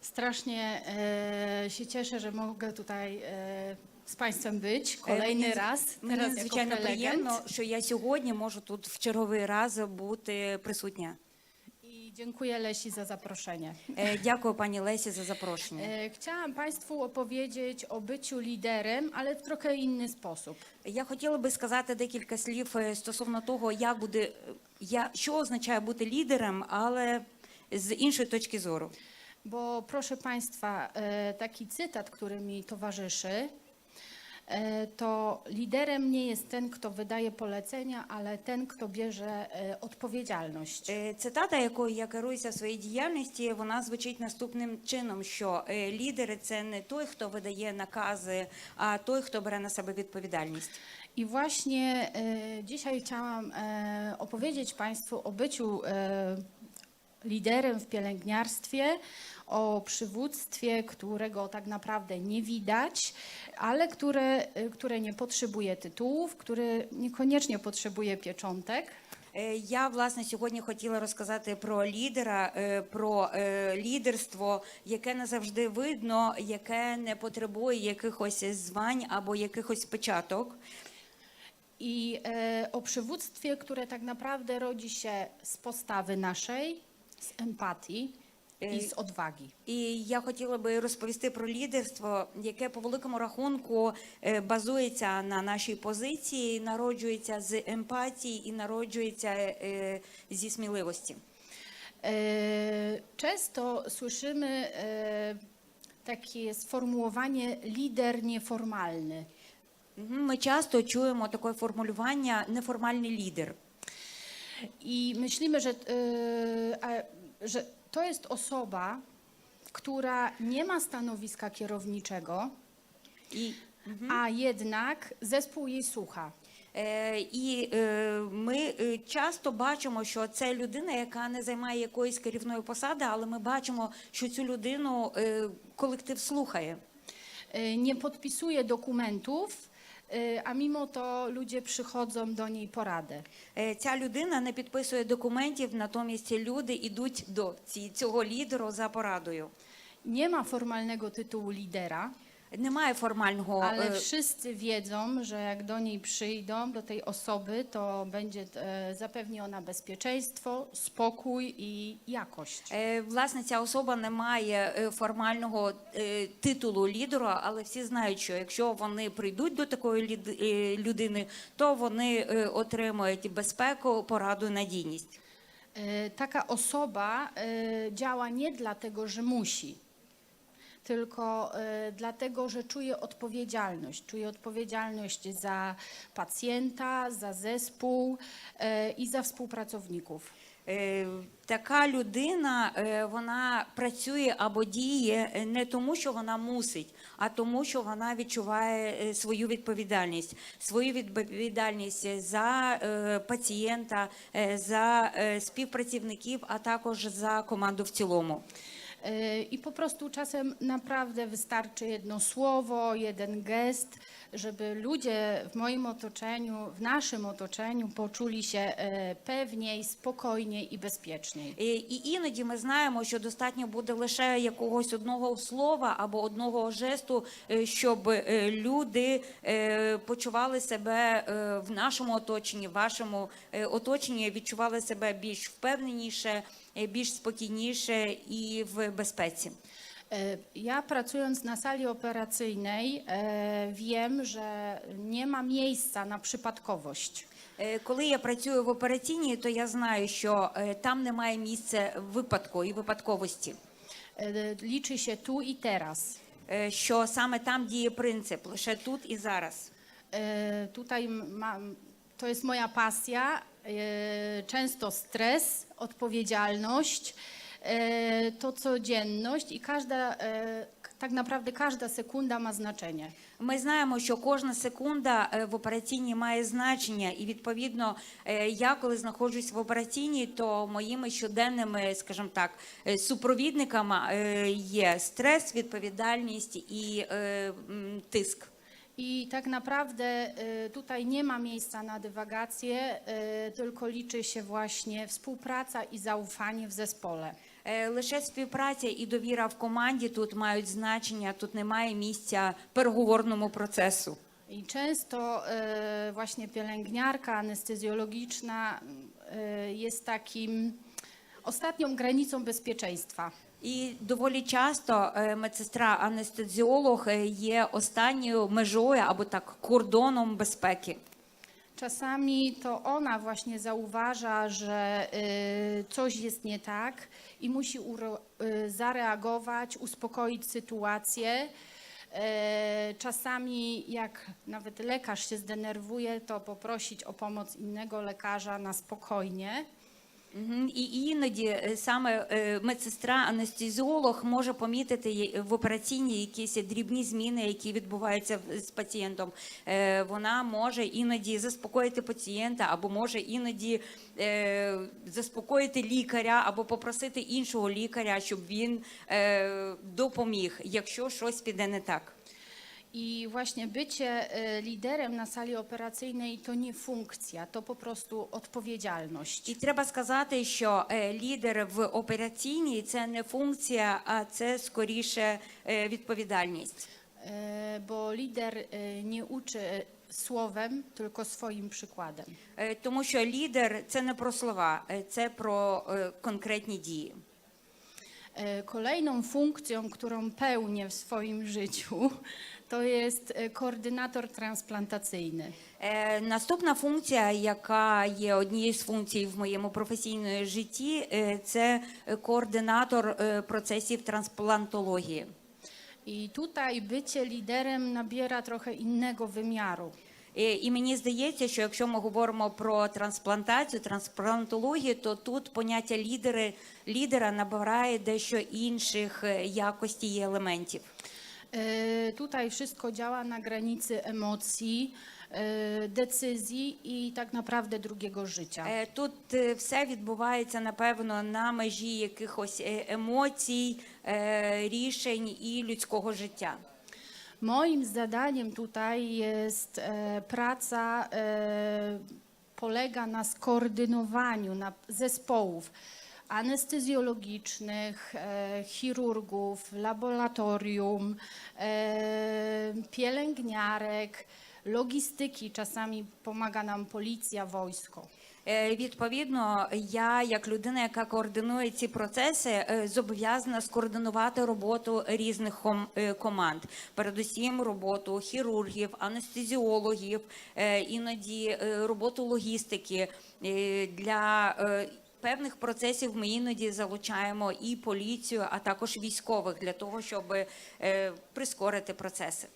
Strasznie e, się cieszę, że mogę tutaj e, z Państwem być kolejny Мені- raz. Мені Teraz jako звичайно prelegent. приємно, що я сьогодні можу тут в черговий раз бути присутня. I dziękuję Lesi za zaproszenie. Е, Дякую пані Лесі за запрошення. E, Chciałam Państwu opowiedzieć o byciu liderem, ale w trochę inny sposób. Я хотіла би сказати декілька слів е, стосовно того, як буде я що означає бути лідером, але з іншої точки зору. Bo proszę Państwa, e, taki cytat, który mi towarzyszy, e, to liderem nie jest ten, kto wydaje polecenia, ale ten, kto bierze e, odpowiedzialność. Е, Цитата, якою я керуюся в своїй діяльності, вона звучить наступним чином: що е, лідери це не той, хто видає накази, а той, хто бере на себе відповідальність. I właśnie e, dzisiaj chciałam e, opowiedzieć Państwu o byciu e, liderem w pielęgniarstwie, o przywództwie, którego tak naprawdę nie widać, ale które, e, które nie potrzebuje tytułów, które niekoniecznie potrzebuje pieczątek. Е, Я власне сьогодні хотіла розказати про лідера, е, про е, лідерство, яке не завжди видно, яке не потребує якихось звань або якихось печаток. I e, o przywództwie, które tak naprawdę rodzi się z postawy naszej, z empatii i z odwagi. І я хотіла би розповісти про лідерство, яке по великому рахунку е, базується на нашій позиції, народжується з емпатії і народжується е, зі сміливості. E, Często słyszymy e, takie sformułowanie lider nieformalny. Мгм, Ми часто чуємо таке формулювання неформальний лідер. I myślimy, że, e, a, że to jest osoba, która nie ma stanowiska kierowniczego, І a jednak zespół jej słucha. Е, І е, ми е, часто бачимо, що це людина, яка не займає якоїсь керівної посади, але ми бачимо, що цю людину е, колектив слухає. E, Nie podpisuje dokumentów, e, a mimo to ludzie przychodzą do niej po radę. Е, Ця людина не підписує документів, натомість люди йдуть до ці- цього лідеру за порадою. Nie ma formalnego tytułu lidera, Немає формального ale е, wszyscy wiedzą, że jak do niej przyjdą, do tej osoby, to będzie e, zapewni ona bezpieczeństwo, spokój i jakość. Е, Власне, ця особа не має е, формального е, титулу лідера, але всі знають, що якщо вони прийдуть до такої лід- е, людини, то вони е, отримають безпеку, пораду і надійність. E, Taka osoba e, działa nie dlatego, że musi, tylko e, dlatego, że czuje odpowiedzialność. Czuje odpowiedzialność za pacjenta, za zespół e, i za współpracowników. Така людина вона працює або діє не тому, що вона мусить, а тому, що вона відчуває свою відповідальність, свою відповідальність за пацієнта, за співпрацівників, а також за команду в цілому. I po prostu czasem naprawdę wystarczy jedno słowo, jeden gest, żeby ludzie w moim otoczeniu, w naszym otoczeniu poczuli się e, pewniej, spokojniej i bezpieczniej. І іноді ми знаємо, що достатньо буде лише якогось одного слова або одного жесту, е, щоб е, люди е, почували себе в нашому оточенні, в вашому оточенні, відчували себе більш впевненіше, більш спокійніше і в безпеці. E, Ja pracując na sali operacyjnej e, wiem, że nie ma miejsca na przypadkowość. Е, Коли я працюю в операційній, то я знаю, що е, там немає місця випадку і випадковості. E, Liczy się tu i teraz. Е, Що саме там діє принцип лише тут і зараз. E, Tutaj mam, to jest moja pasja, e, często stres, odpowiedzialność, e, to codzienność i każda, e, tak naprawdę każda sekunda ma znaczenie. Ми знаємо, що кожна секунда е, в операційній має значення, і відповідно, е, я коли знаходжусь в операційній, то моїми щоденними, скажімо так, супровідниками є стрес, відповідальність і тиск. I tak naprawdę e, tutaj nie ma miejsca na dywagację, e, tylko liczy się właśnie współpraca i zaufanie w zespole. Е, Лише співпраця і довіра в команді тут мають значення, тут немає місця переговорному процесу. I często e, właśnie pielęgniarka anestezjologiczna e, jest takim ostatnią granicą bezpieczeństwa. І доволі часто е, медсестра-анестезіолог е, є останньою межою або так кордоном безпеки. Czasami to ona właśnie zauważa, że y, coś jest nie tak i musi uro, y, zareagować, uspokoić sytuację. E, Czasami, jak nawet lekarz się zdenerwuje, to poprosić o pomoc innego lekarza na spokojnie. І іноді е, саме е, медсестра-анестезіолог може помітити в операційній якісь дрібні зміни, які відбуваються з пацієнтом. Е, Вона може іноді заспокоїти пацієнта, або може іноді заспокоїти лікаря, або попросити іншого лікаря, щоб він допоміг, якщо щось піде не так. I właśnie bycie e, liderem na sali operacyjnej to nie funkcja, to po prostu odpowiedzialność. І треба сказати, що е, лідер в операційній це не функція, а це скоріше е, відповідальність. E, Bo lider e, nie uczy słowem, tylko swoim przykładem. Е, Тому що лідер це не про слова, е, це про е, конкретні дії. E, Kolejną funkcją, którą pełnię w swoim życiu, to jest e, koordynator transplantacyjny. Е, Наступна функція, яка є однією з функцій в моєму професійному житті, е, це е, координатор е, процесів трансплантології. I tutaj bycie liderem nabiera trochę innego wymiaru. Е, І мені здається, що якщо ми говоримо про трансплантацію, трансплантологію, то тут поняття лідери, лідера набирає дещо інших е, якостей і елементів. E, Tutaj wszystko działa na granicy emocji, e, decyzji i tak naprawdę drugiego życia. Тут е, все відбувається напевно на межі якихось емоцій, рішень і людського життя. Moim zadaniem tutaj jest e, praca, e, polega na skoordynowaniu na zespołów anestezjologicznych, e, chirurgów, laboratorium, pielęgniarek, logistyki. Czasami pomaga nam policja, wojsko. Е, Відповідно, я, як людина, яка координує ці процеси, е, зобов'язана скоординувати роботу різних е, команд, передусім роботу хірургів, анестезіологів, іноді роботу логістики для. Певних процесів ми іноді залучаємо і поліцію, а також військових dla того, щоб прискорити процеси.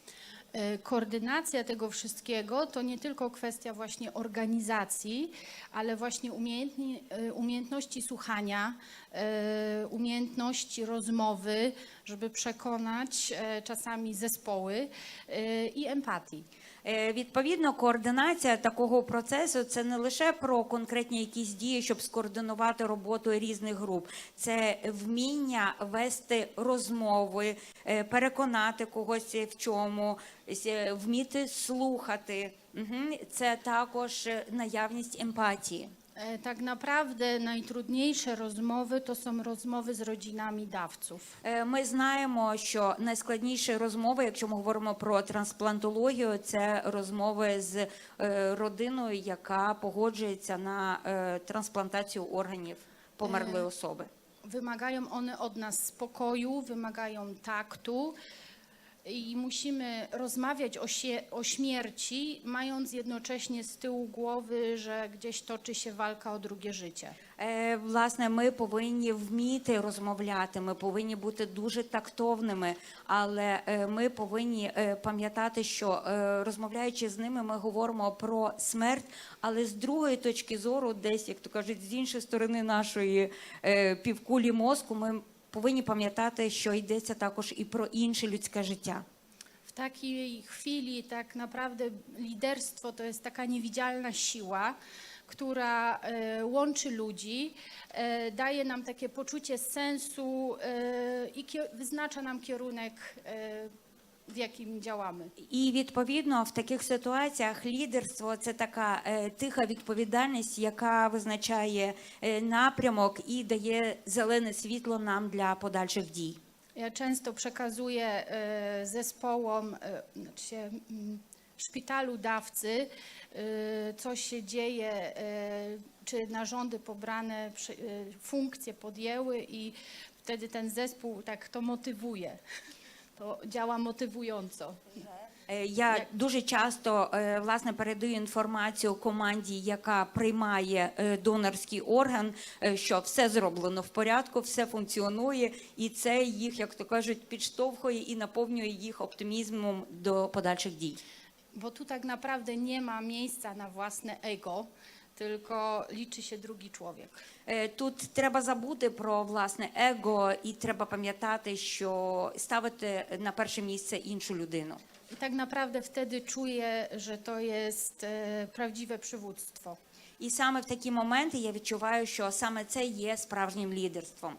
E, Koordynacja tego wszystkiego to nie tylko kwestia właśnie organizacji, ale właśnie e, umiejętności słuchania, e, umiejętności rozmowy, żeby przekonać czasami zespoły i empatii. Е, Відповідно, координація такого процесу це не лише про конкретні якісь дії, щоб скоординувати роботу різних груп, це вміння вести розмови, е, переконати когось в чому, е, вміти слухати. Це також наявність емпатії. E, Tak naprawdę najtrudniejsze rozmowy to są rozmowy z rodzinami dawców. Е, Ми знаємо, що найскладніші розмови, якщо ми говоримо про трансплантологію, це розмови з е, родиною, яка погоджується на е, трансплантацію органів померлої особи. Wymagają one od nas spokoju, wymagają taktu i musimy rozmawiać o, sie, o śmierci, mając jednocześnie z tyłu głowy, że gdzieś toczy się walka o drugie życie. Е, Власне, ми повинні вміти розмовляти, ми повинні бути дуже тактовними, але е, ми повинні е, пам'ятати, що е, розмовляючи з ними, ми говоримо про смерть, але з другої точки зору, десь, як то кажуть, з іншої сторони нашої е, півкулі мозку, ми повинні пам'ятати, що йдеться також і про інше людське життя. W takiej chwili tak naprawdę liderstwo to jest taka niewidzialna siła, która e, łączy ludzi, e, daje nam takie poczucie sensu e, i kie- wyznacza nam kierunek e, w jakim działamy. І відповідно в таких ситуаціях лідерство це така е, тиха відповідальність, яка визначає е, напрямок і дає зелене світло нам для подальших дій. Ja często przekazuję e, zespołom, e, znaczy się, mm, szpitalu dawcy, e, co się dzieje, e, czy narządy pobrane, przy- e, funkcje podjęły i wtedy ten zespół tak to motywuje. To działa motywująco. Е, Я дуже часто е, власне передаю інформацію команді, яка приймає е, донорський орган, е, що все зроблено в порядку, все функціонує, і це їх, як то кажуть, підштовхує і наповнює їх оптимізмом до подальших дій. Bo tu tak naprawdę nie ma miejsca na własne ego, tylko liczy się drugi człowiek. Е, Тут треба забути про власне его, і треба пам'ятати, що ставити на перше місце іншу людину. I tak naprawdę wtedy czuję, że to jest e, prawdziwe przywództwo. І саме в такі моменти я відчуваю, що саме це є sправжнім лідерством.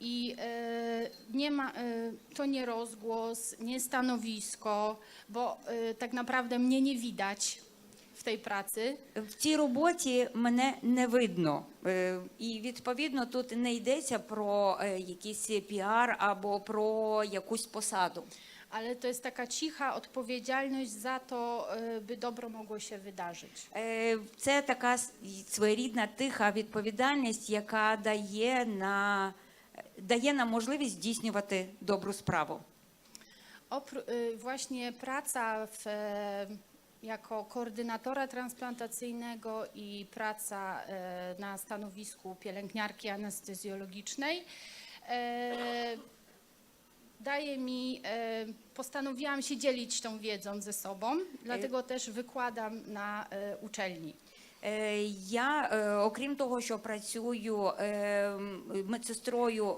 I e, nie ma, e, to nie rozgłos, nie stanowisko, bo e, tak naprawdę mnie nie widać w tej pracy, В цій роботі мене не видно, Е, і відповідно тут не йдеться про е, якийсь піар або про якусь посаду. ale to jest taka cicha odpowiedzialność za to, e, by dobro mogło się wydarzyć. Е, Це така с- своєрідна тиха відповідальність, яка дає на дає нам можливість здійснювати добру справу. Opró- y, właśnie praca w, e, jako koordynatora transplantacyjnego i praca e, na stanowisku pielęgniarki anestezjologicznej e, daje mi, e, postanowiłam się dzielić tą wiedzą ze sobą, dlatego też wykładam na uczelni. Е, Я, е, окрім того, що працюю е, медсестрою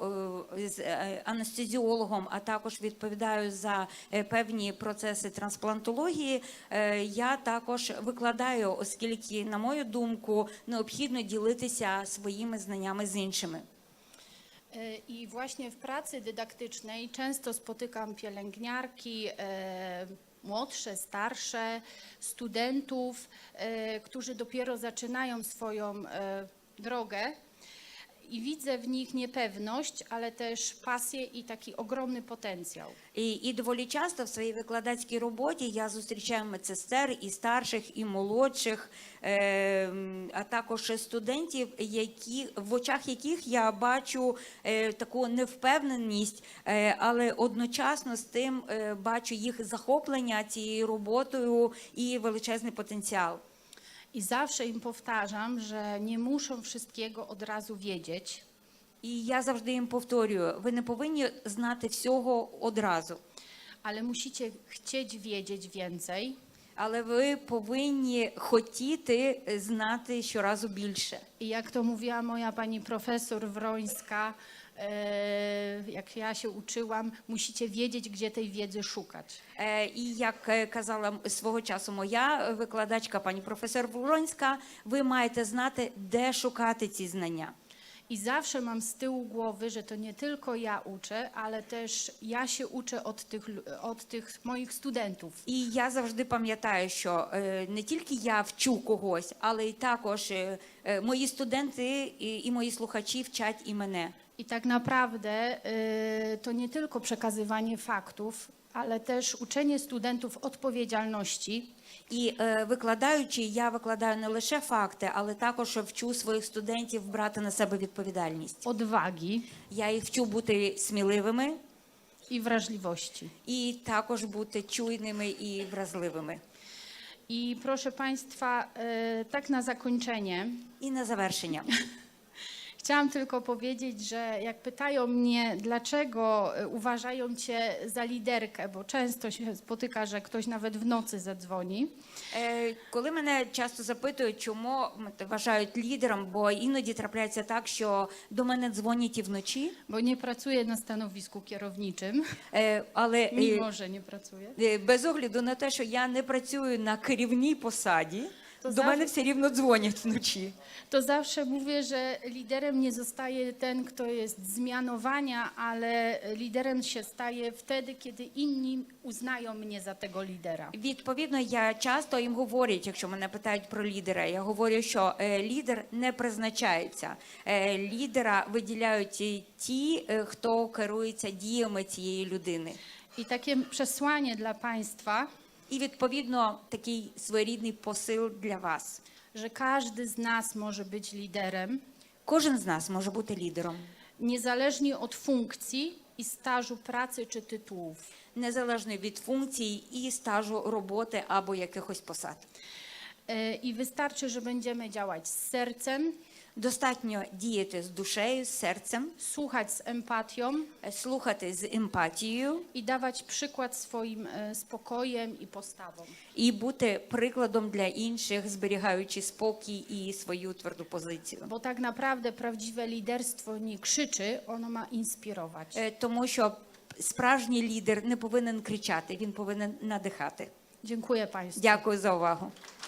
з анестезіологом, а також відповідаю за певні процеси трансплантології, я також викладаю, оскільки, на мою думку, необхідно ділитися своїми знаннями з іншими. I właśnie w pracy dydaktycznej często spotykam pielęgniarki, e, młodsze, starsze, studentów, e, którzy dopiero zaczynają swoją e, drogę. I widzę w nich niepewność, ale też pasję i taki ogromny potencjał. І, і доволі часто в своїй викладацькій роботі я зустрічаю медсестер і старших, і молодших, е, м, а також студентів, які в очах яких я бачу е, таку невпевненість, е, але одночасно з тим е, бачу їх захоплення цією роботою і величезний потенціал. I zawsze im powtarzam, że nie muszą wszystkiego od razu wiedzieć, І я завжди їм повторюю: ви не повинні знати всього одразу. ale musicie chcieć wiedzieć więcej. Але ви повинні хотіти знати щоразу більше. I jak to mówiła moja pani profesor Wrońska, e, jak ja się uczyłam, musicie wiedzieć, gdzie tej wiedzy szukać. Е, І як е, казала свого часу моя викладачка, пані професор Воронська, ви маєте знати, де шукати ці знання. I zawsze mam z tyłu głowy, że to nie tylko ja uczę, ale też ja się uczę od tych, lu- od tych moich studentów. І я завжди пам'ятаю, що е, не тільки я вчу когось, ale й також е, е, мої студенти і, і мої слухачі вчать і мене. I tak naprawdę e, to nie tylko przekazywanie faktów, ale też uczenie studentów odpowiedzialności І е, викладаючи, я викладаю не лише факти, але також вчу своїх студентів брати на себе відповідальність. odwagi Я їх вчу бути сміливими i wrażliwości. і також бути чуйними і вразливими. I proszę Państwa, e, tak na zakończenie, І на завершення. chciałam tylko powiedzieć, że jak pytają mnie, dlaczego e, uważają Cię za liderkę, bo często się spotyka, że ktoś nawet w nocy zadzwoni, Е, Коли мене часто запитують, чому мене вважають лідером, бо іноді трапляється так, що до мене дзвонять і вночі, bo nie pracuję na stanowisku kierowniczym, Е, але е, mimo że nie pracuję, е, без огляду на те, що я не працюю на керівній посаді, To До мене завжди, все рівно дзвонять вночі. to zawsze mówię, że liderem nie zostaje ten, kto jest z mianowania, ale liderem się staje wtedy, kiedy inni uznają mnie za tego lidera. Відповідно, я часто їм говорю, якщо мене питають про лідера, я говорю, що е, лідер не призначається. Е, Лідера виділяють і ті, е, хто керується діями цієї людини. I takie przesłanie dla Państwa, І відповідно такий своєрідний посил для вас. że każdy z nas może być liderem, Кожен з нас може бути лідером, niezależnie od funkcji i stażu pracy czy tytułów. незалежно від функції і стажу роботи або якихось посад. E, I wystarczy, że będziemy działać z sercem, Достатньо діяти з душею, з серцем, słuchać z empatią е, слухати з емпатією i dawać przykład swoim e, spokojem i postawą. і бути прикладом для інших, зберігаючи спокій і свою тверду позицію. Bo tak naprawdę prawdziwe liderstwo nie krzyczy, ono ma inspirować. Е, Тому що справжній лідер не повинен кричати, він повинен надихати. Dziękuję Państwu. Дякую за увагу.